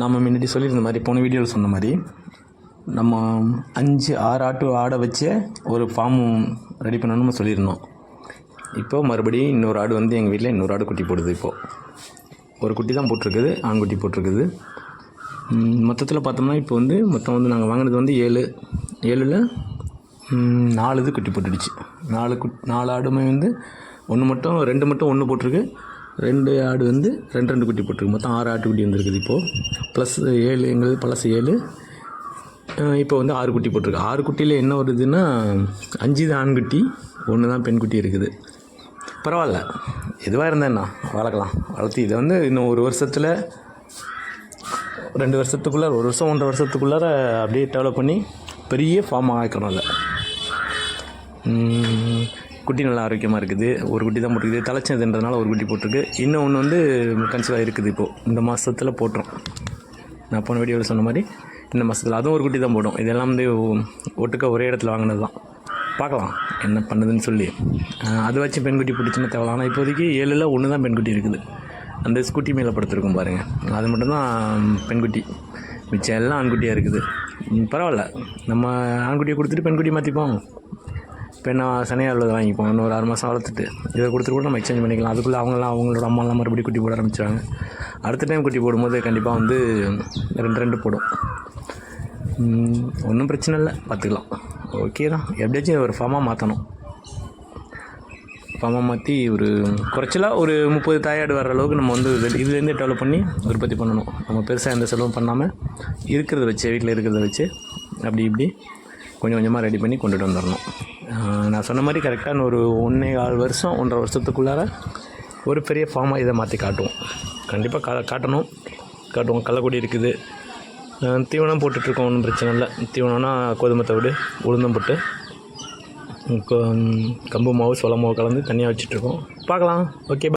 நம்ம முன்னாடி சொல்லியிருந்த மாதிரி போன வீடியோவில் சொன்ன மாதிரி நம்ம அஞ்சு ஆறு ஆட்டு ஆடை வச்சே ஒரு ஃபார்ம் ரெடி பண்ணணும்னு சொல்லியிருந்தோம். இப்போது மறுபடியும் இன்னொரு ஆடு வந்து எங்கள் வீட்டில் இன்னொரு ஆடு குட்டி போடுது இப்போது ஒரு குட்டி தான் போட்டிருக்குது ஆண்குட்டி போட்டிருக்குது. மொத்தத்தில் பார்த்தோம்னா இப்போ வந்து மொத்தம் வந்து நாங்கள் வாங்கினது வந்து ஏழு. ஏழில் நாலு இது குட்டி போட்டுடுச்சு. நாலு குட் நாலு ஆடுமே வந்து ஒன்று மட்டும் ரெண்டு மட்டும் ஒன்று போட்டிருக்கு. ரெண்டு ஆடு வந்து ரெண்டு ரெண்டு குட்டி போட்டிருக்கு. மொத்தம் ஆறு ஆட்டுக்குட்டி வந்துருக்குது இப்போது ப்ளஸ் ஏழு எங்களுக்கு பழசு ஏழு. இப்போ வந்து ஆறு குட்டி போட்டிருக்கு. ஆறு குட்டியில் என்ன வருதுன்னா அஞ்சு தான் ஆண்குட்டி ஒன்று தான் பெண்குட்டி இருக்குது. பரவாயில்ல. எதுவாக இருந்தேன்னா வளர்க்கலாம். வளர்த்து இதை வந்து இன்னும் ஒரு வருஷத்தில் ரெண்டு வருஷத்துக்குள்ளே ஒரு வருஷம் ஒன்றரை வருஷத்துக்குள்ளார அப்படியே டெவலப் பண்ணி பெரிய ஃபார்ம் ஆக்கணும் அதை. குட்டி நல்லா ஆரோக்கியமாக இருக்குது. ஒரு குட்டி தான் போட்டிருக்குது. தலைச்சதுன்றதுனால ஒரு குட்டி போட்டிருக்கு. இன்னும் ஒன்று வந்து கன்சீவாக இருக்குது இப்போது இந்த மாதத்தில் போட்டுரும். நான் போன வீடியோவில் சொன்ன மாதிரி இந்த மாதத்தில் அதுவும் ஒரு குட்டி தான் போடும். இதெல்லாம் வந்து ஒட்டுக்க ஒரே இடத்துல வாங்கினது தான். பார்க்கலாம். என்ன பண்ணுதுன்னு சொல்லி. அது அதை வச்சு பெண்குட்டி பிடிச்சுன்னு தேவை ஆனால் இப்போதைக்கு ஏழில் ஒன்று தான் பெண்குட்டி இருக்குது. அந்த ஸ்கூட்டி மேலே படுத்துருக்கும் பாருங்கள் அது மட்டும்தான் பெண்குட்டி மிச்சம் எல்லாம் ஆண்குட்டியாக இருக்குது. பரவாயில்ல. நம்ம ஆண்குட்டியை கொடுத்துட்டு பெண்குட்டி மாற்றிப்போம் பெண்ணை சனியாக உள்ளது வாங்கிப்போம். இன்னும் ஒரு ஆறு மாதம் வளர்த்துட்டு இதை கொடுத்துட்டு கூட நம்ம எக்ஸ்சேஞ்ச் பண்ணிக்கலாம். அதுக்குள்ளே அவங்களாம் அவங்களோட அம்மாலாம் மறுபடியும் குட்டி போட ஆரம்பிச்சிடுவாங்க அடுத்த டைம் குட்டி போடும்போது கண்டிப்பாக வந்து ரெண்டு ரெண்டு போடும். ஒன்றும் பிரச்சனை இல்லை. பார்த்துக்கலாம் ஓகே தான். எப்படியாச்சும் ஒரு ஃபார்மாக மாற்றணும் ஃபார்மாக மாற்றி ஒரு குறைச்சலாக ஒரு முப்பது தாயாடு வர அளவுக்கு நம்ம வந்து இதுலேருந்து டெவலப் பண்ணி உற்பத்தி பண்ணணும். நம்ம பெருசாக எந்த செலவும் பண்ணாமல் இருக்கிறத வச்சு வீட்டில் இருக்கிறத வச்சு அப்படி இப்படி கொஞ்சம் கொஞ்சமாக ரெடி பண்ணி கொண்டுட்டு வந்துடணும் நான் சொன்ன மாதிரி கரெக்டாக ஒரு ஒன்றே ஆறு வருஷம் ஒன்றரை வருஷத்துக்குள்ளார ஒரு பெரிய ஃபார்மாக இதை மாற்றி காட்டுவோம். கண்டிப்பாக கா காட்டணும். காட்டுவோம். கள்ளக்குடி இருக்குது. தீவனம் போட்டுட்ருக்கோம் ஒன்றும் பிரச்சனை இல்லை. தீவனம்னா கோதுமை தவிடு உளுந்தம் போட்டு கொ- கம்பு மாவு சோள மாவு கலந்து தனியாக வச்சுட்ருக்கோம். பார்க்கலாம். ஓகே